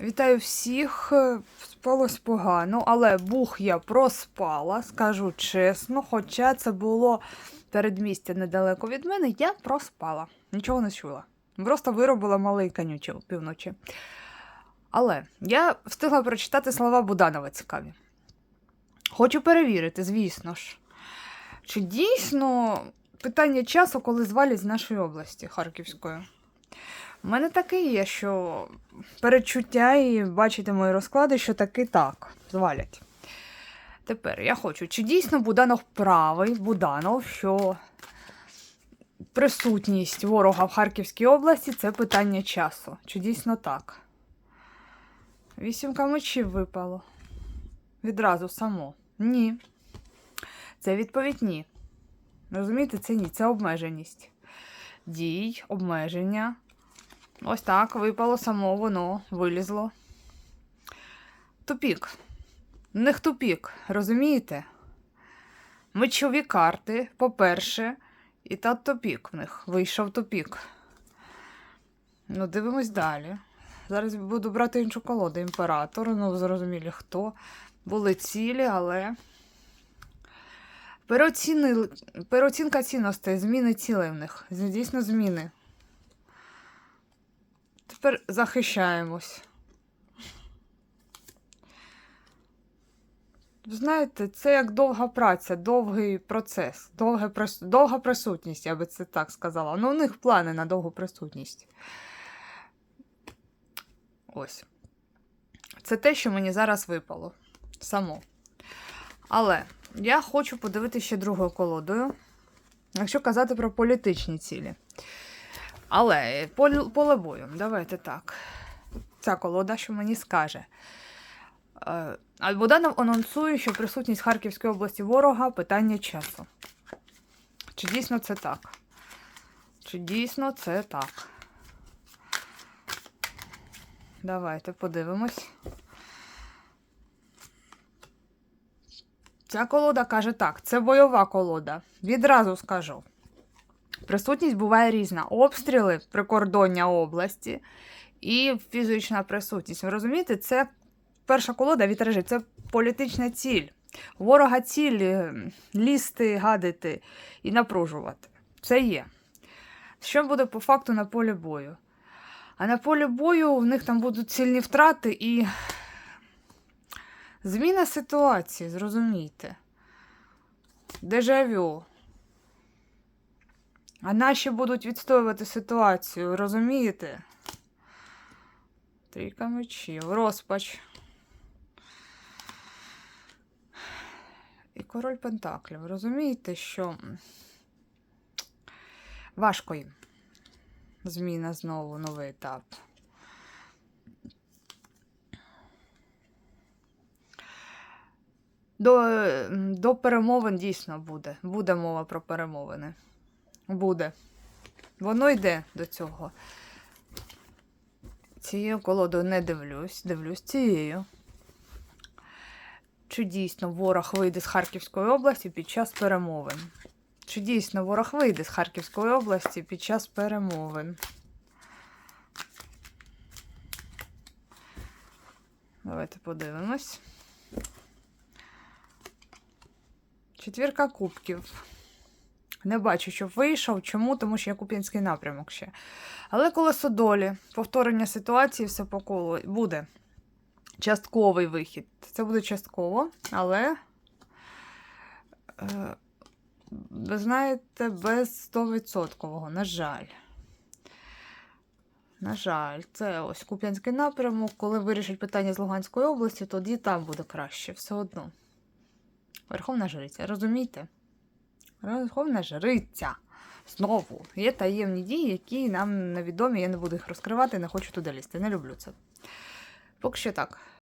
Вітаю всіх. Спалось погано, але бух я проспала, скажу чесно. Хоча це було передмістя недалеко від мене, я проспала. Нічого не чула. Просто виробила малий канюче півночі. Але я встигла прочитати слова Буданова цікаві. Хочу перевірити, звісно ж. Чи дійсно питання часу, коли звалять з нашої області Харківської? У мене таке є, що передчуття і бачите мої розклади, що таки так, звалять. Тепер я хочу, чи дійсно Буданов правий, Буданов, що присутність ворога в Харківській області це питання часу. Чи дійсно так? Вісімка мечів випало. Відразу само. Ні. Це відповідь ні. Розумієте, це ні, це обмеженість. Дій, обмеження. Ось так випало само воно, вилізло. Тупік. Них тупік, розумієте? Мечові карти, по-перше, і та тупік в них. Вийшов тупік. Ну, дивимось далі. Зараз буду брати іншу колоду. Імператор, ну, зрозумілі, хто. Були цілі, але. Переоцінка цінностей, зміни цілей в них. Дійсно, зміни. Тепер захищаємось. Знаєте, це як довга праця, довгий процес, прис- довга присутність, я би це так сказала. Ну, у них плани на довгу присутність. Ось. Це те, що мені зараз випало. Само. Але я хочу подивитися ще другою колодою, якщо казати про політичні цілі. Але поле, бою, давайте так. Ця колода, що мені скаже. Е, анонсує, що присутність Харківської області ворога питання часу. Чи дійсно це так? Чи дійсно це так? Давайте подивимось. Ця колода каже так: це бойова колода. Відразу скажу. Присутність буває різна. Обстріли прикордоння області і фізична присутність. Ви розумієте, це перша колода вітражі, це політична ціль. Ворога ціль е, лізти, гадити і напружувати. Це є. Що буде по факту на полі бою? А на полі бою в них там будуть цільні втрати і зміна ситуації, зрозумійте. Дежавю. А наші будуть відстоювати ситуацію, розумієте? Трійка мечів, розпач. І король Пентаклів. Розумієте, що важко їм. Зміна знову, новий етап. До, до перемовин дійсно буде. Буде мова про перемовини. Буде. Воно йде до цього. Цією колодою не дивлюсь, дивлюсь цією. Чи дійсно ворог вийде з Харківської області під час перемовин? Чи дійсно ворог вийде з Харківської області під час перемовин? Давайте подивимось. Четвірка кубків. Не бачу, щоб вийшов. Чому? Тому що я Куп'янський напрямок ще. Але колесо долі, повторення ситуації, все по колу буде. Частковий вихід. Це буде частково, але. Е, ви знаєте, без 100%, на жаль. На жаль, це ось Куп'янський напрямок. Коли вирішать питання з Луганської області, тоді там буде краще, все одно. Верховна жриця, розумієте? Верховна жриця. Знову є таємні дії, які нам невідомі. Я не буду їх розкривати, не хочу туди лізти. Не люблю це. Поки що так.